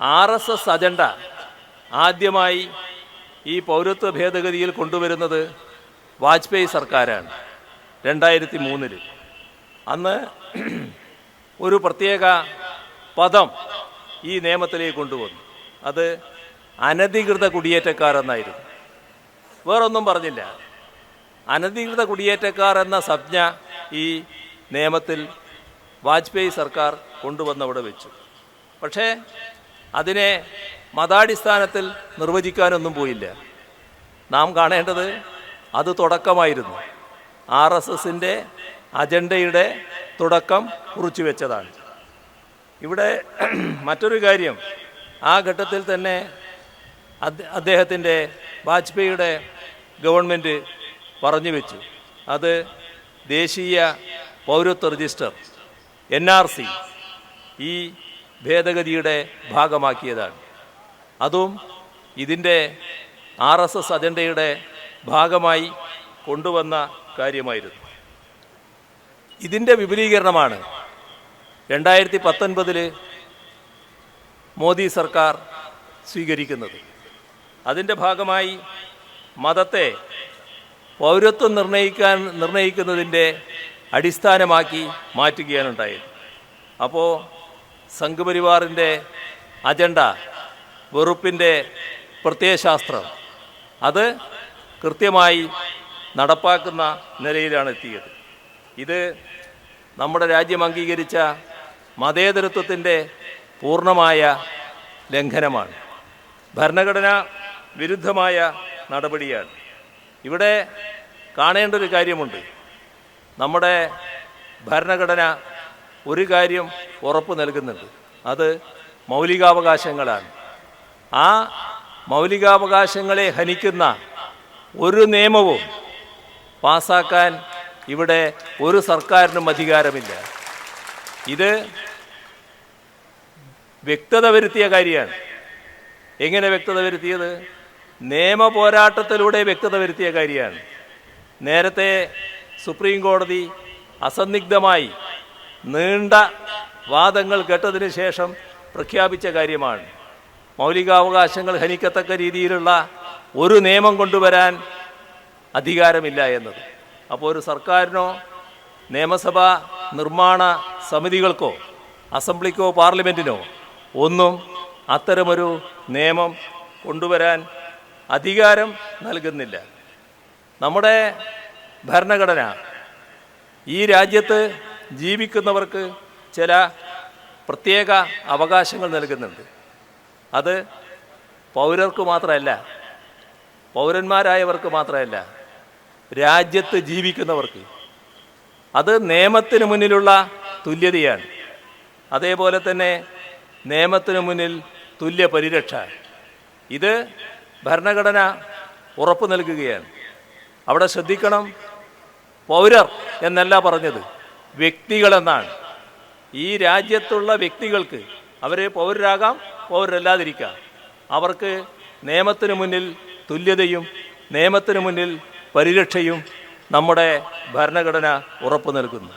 R S S agenda ആദ്യമായി ഈ പൗരത്വ ഭേദഗതിയിൽ കൊണ്ടുവരുന്നത് വാജ്പേയി സർക്കാരാണ് രണ്ടായിരത്തി മൂന്നിൽ അന്ന് ഒരു പ്രത്യേക പദം ഈ നിയമത്തിലേക്ക് കൊണ്ടുവന്നു. അത് അനധികൃത കുടിയേറ്റക്കാർ എന്നായിരുന്നു വേറൊന്നും പറഞ്ഞില്ല. അനധികൃത കുടിയേറ്റക്കാർ എന്ന സംജ്ഞ ഈ നിയമത്തിൽ വാജ്പേയി സർക്കാർ കൊണ്ടുവന്നവിടെ വെച്ചു. പക്ഷേ അതിനെ മതാടിസ്ഥാനത്തിൽ നിർവചിക്കാനൊന്നും പോയില്ല. നാം കാണേണ്ടത് അത് തുടക്കമായിരുന്നു. ആർ എസ് എസിന്റെ അജണ്ടയുടെ തുടക്കം കുറിച്ചു വെച്ചതാണ്. ഇവിടെ മറ്റൊരു കാര്യം ആ ഘട്ടത്തിൽ തന്നെ അദ്ദേ- അദ്ദേഹത്തിന്റെ വാജ്പേയിയുടെ ഗവൺമെന്റ് പറഞ്ഞു വെച്ചു. അത് ദേശീയ പൗരത്വ രജിസ്റ്റർ എൻ ആർ സി. ഈ ഭേദഗതിയുടെ ഭാഗമാക്കിയതാണ്. അതും ഇതിന്റെ ആർ എസ് എസ് അജണ്ടയുടെ ഭാഗമായി കൊണ്ടുവന്ന കാര്യമായിരുന്നു. ഇതിന്റെ വിപുലീകരണമാണ് രണ്ടായിരത്തി പത്തൊൻപതിൽ മോദി സർക്കാർ സ്വീകരിക്കുന്നത്. അതിന്റെ ഭാഗമായി മതത്തെ പൗരത്വം നിർണയിക്കാൻ നിർണയിക്കുന്നതിന്റെ അടിസ്ഥാനമാക്കി മാറ്റുകയാണ് ഉണ്ടായത് അപ്പോൾ സംഘപരിവാറിന്റെ അജണ്ട വെറുപ്പിന്റെ പ്രത്യയശാസ്ത്രം അത് കൃത്യമായി നടപ്പാക്കുന്ന നിലയിലാണ് എത്തിയത്. ഇത് നമ്മുടെ രാജ്യം അംഗീകരിച്ച മതേതരത്വത്തിന്റെ പൂർണമായ ലംഘനമാണ്. ഭരണഘടന വിരുദ്ധമായ നടപടിയാണ്. ഇവിടെ കാണേണ്ട ഒരു കാര്യമുണ്ട്. നമ്മുടെ ഭരണഘടന ഒരു കാര്യം ഉറപ്പ് നൽകുന്നുണ്ട്. അത് മൗലികാവകാശങ്ങളാണ്. ആ മൗലികാവകാശങ്ങളെ ഹനിക്കുന്ന ഒരു നിയമവും പാസാക്കാൻ ഇവിടെ ഒരു സർക്കാരിനും അധികാരമില്ല. ഇത് വ്യക്തത വരുത്തിയ കാര്യമാണ്. എങ്ങനെ വ്യക്തത വരുത്തിയത്? നിയമ പോരാട്ടത്തിലൂടെ വ്യക്തത വരുത്തിയ കാര്യമാണ്. നേരത്തെ സുപ്രീം കോടതി അസന്നിഗ്ധമായി നീണ്ട വാദങ്ങൾ കേട്ടതിന് ശേഷം പ്രഖ്യാപിച്ച കാര്യമാണ്. മൗലികാവകാശങ്ങൾ ഹനിക്കത്തക്ക രീതിയിലുള്ള ഒരു നിയമം കൊണ്ടുവരാൻ അധികാരമില്ല എന്നത്. അപ്പോൾ ഒരു സർക്കാരിനോ നിയമസഭാ നിർമ്മാണ സമിതികൾക്കോ അസംബ്ലിക്കോ പാർലമെന്റിനോ ഒന്നും അത്തരമൊരു നിയമം കൊണ്ടുവരാൻ അധികാരം നൽകുന്നില്ല. നമ്മുടെ ഭരണഘടന ഈ രാജ്യത്ത് ജീവിക്കുന്നവർക്ക് ചില പ്രത്യേക അവകാശങ്ങൾ നൽകുന്നുണ്ട്. അത് പൗരർക്ക് മാത്രമല്ല പൗരന്മാരായവർക്ക് മാത്രമല്ല രാജ്യത്ത് ജീവിക്കുന്നവർക്ക്. അത് നിയമത്തിന് മുന്നിലുള്ള തുല്യതയാണ്. അതേപോലെ തന്നെ നിയമത്തിന് മുന്നിൽ തുല്യ പരിരക്ഷ. ഇത് ഭരണഘടന ഉറപ്പു നൽകുകയാണ്. അവിടെ ശ്രദ്ധിക്കണം പൗരർ എന്നല്ല പറഞ്ഞത് വ്യക്തികളെന്നാണ്. ഈ രാജ്യത്തുള്ള വ്യക്തികൾക്ക് അവർ പൗരരാകാം പൗരല്ലാതിരിക്കാം അവർക്ക് നിയമത്തിന് മുന്നിൽ തുല്യതയും നിയമത്തിന് മുന്നിൽ പരിരക്ഷയും നമ്മുടെ ഭരണഘടന ഉറപ്പു നൽകുന്നു